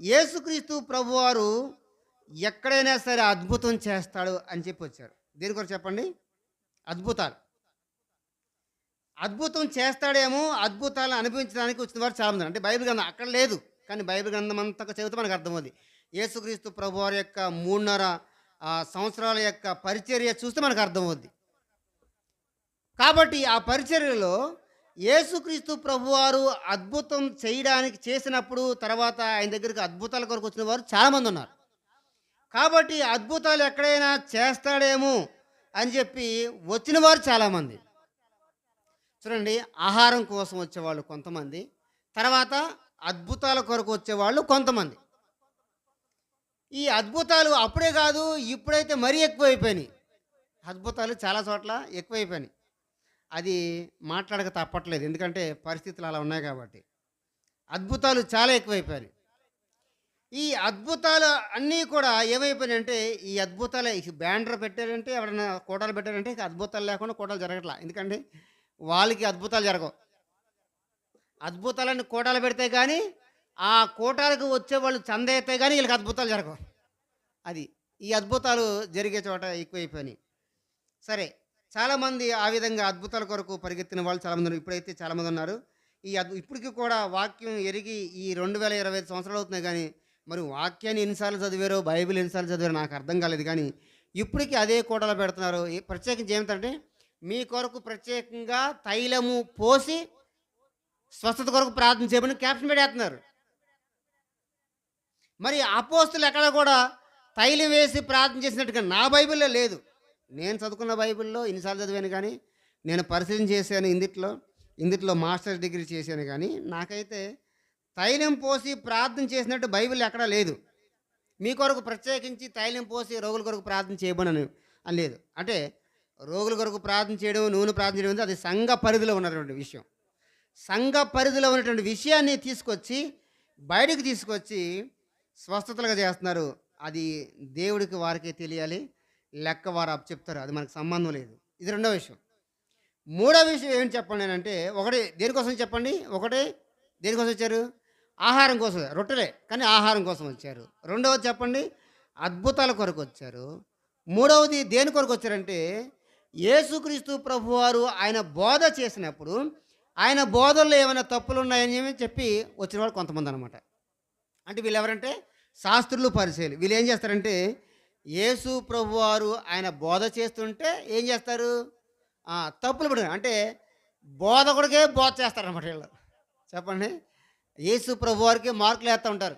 యేసుక్రీస్తు ప్రభువారు ఎక్కడైనా సరే అద్భుతం చేస్తాడు అని చెప్పి వచ్చారు. దీని కొరకు చెప్పండి? అద్భుతాలు. అద్భుతం చేస్తాడేమో అద్భుతాలను అనుభవించడానికి వచ్చిన వారు చాలామంది అంటే బైబిల్ గ్రంథం అక్కడ లేదు కానీ బైబిల్ గ్రంథం అంతా చదివితే మనకు అర్థమవుతుంది యేసుక్రీస్తు ప్రభువారి యొక్క మూడున్నర ఆ, సంవత్సరాల యొక్క పరిచర్య చూస్తే మనకు అర్థమవుద్ది. కాబట్టి ఆ పరిచర్యలో యేసుక్రీస్తు ప్రభువారు అద్భుతం చేయడానికి చేసినప్పుడు తర్వాత ఆయన దగ్గరికి అద్భుతాల కొరకు వచ్చిన వారు చాలామంది ఉన్నారు. కాబట్టి అద్భుతాలు ఎక్కడైనా చేస్తాడేమో అని చెప్పి వచ్చిన వారు చాలామంది. చూడండి ఆహారం కోసం వచ్చేవాళ్ళు కొంతమంది తర్వాత అద్భుతాల కొరకు వచ్చేవాళ్ళు కొంతమంది. ఈ అద్భుతాలు అప్పుడే కాదు ఇప్పుడైతే మరీ ఎక్కువైపోయినాయి. అద్భుతాలు చాలా చోట్ల ఎక్కువైపోయినాయి. అది మాట్లాడక తప్పట్లేదు. ఎందుకంటే పరిస్థితులు అలా ఉన్నాయి కాబట్టి. అద్భుతాలు చాలా ఎక్కువైపోయినాయి ఈ అద్భుతాలు అన్నీ కూడా ఏమైపోయినాయంటే ఈ అద్భుతాలు ఈ బ్యానర్ పెట్టారంటే ఎవరైనా కోటాలు పెట్టారంటే అద్భుతాలు లేకుండా కోటాలు జరగట్లా. ఎందుకంటే వాళ్ళకి అద్భుతాలు జరగవు. అద్భుతాలన్నీ కోటాలు పెడితే కానీ ఆ కోటాలకు వచ్చే వాళ్ళు చంద అయితే కానీ వీళ్ళకి అద్భుతాలు జరగవు. అది ఈ అద్భుతాలు జరిగే చోట ఎక్కువైపోయినాయి. సరే చాలామంది ఆ విధంగా అద్భుతాల కొరకు పరిగెత్తిన వాళ్ళు చాలామంది ఉన్నారు. ఇప్పుడైతే చాలామంది ఉన్నారు. ఈ అద్భు ఇప్పటికీ కూడా వాక్యం ఎరిగి ఈ రెండు వేల ఇరవై ఐదు సంవత్సరాలు అవుతున్నాయి కానీ మరి వాక్యాన్ని ఎన్నిసార్లు చదివారో బైబిల్ ఎన్నిసార్లు చదివారో నాకు అర్థం కాలేదు కానీ ఇప్పటికీ అదే కోటలో పెడుతున్నారు. ప్రత్యేకించి ఏమిటంటే మీ కొరకు ప్రత్యేకంగా తైలము పోసి స్వస్థత కొరకు ప్రార్థన చేయమని క్యాప్షన్ పెట్టేస్తున్నారు. మరి అపోస్తులు ఎక్కడ కూడా తైలం వేసి ప్రార్థన చేసినట్టుగా నా బైబిల్లో లేదు. నేను చదువుకున్న బైబిల్లో ఇన్నిసార్లు చదివాను కానీ నేను పరిశీలన చేశాను ఇందిట్లో ఇందిట్లో మాస్టర్స్ డిగ్రీ చేశాను కానీ నాకైతే తైలం పోసి ప్రార్థన చేసినట్టు బైబిల్ ఎక్కడా లేదు. మీ కొరకు ప్రత్యేకించి తైలం పోసి రోగుల కొరకు ప్రార్థన చేయబడి అని లేదు. అంటే రోగుల కొరకు ప్రార్థన చేయడం నూనె ప్రార్థన చేయడం అది సంఘ పరిధిలో ఉన్నటువంటి విషయం. సంఘ పరిధిలో ఉన్నటువంటి విషయాన్ని తీసుకొచ్చి బయటికి తీసుకొచ్చి స్వస్థతలుగా చేస్తున్నారు. అది దేవుడికి వారికి తెలియాలి. లెక్క వారు చెప్తారు. అది మనకు సంబంధం లేదు. ఇది రెండో విషయం. మూడో విషయం ఏం చెప్పండి అంటే ఒకటి దేనికోసం చెప్పండి? ఒకటి దేనికోసం వచ్చారు? ఆహారం కోసం. రొట్టెలే కానీ ఆహారం కోసం వచ్చారు. రెండవది చెప్పండి? అద్భుతాల కొరకు వచ్చారు. మూడవది దేని కొరకు వచ్చారంటే యేసుక్రీస్తు ప్రభువారు ఆయన బోధ చేసినప్పుడు ఆయన బోధల్లో ఏమైనా తప్పులు ఉన్నాయని చెప్పి వచ్చిన వాళ్ళు కొంతమంది అనమాట అంటే వీళ్ళు ఎవరంటే శాస్త్రులు పరిచయాలు వీళ్ళు ఏం చేస్తారంటే యేసు ప్రభువారు ఆయన బోధ చేస్తుంటే ఏం చేస్తారు? తప్పులు పడి అంటే బోధకుడికే బోధ చేస్తారనమాట వీళ్ళు. చెప్పండి. యేసు ప్రభువారికి మార్కులు వేస్తూ ఉంటారు.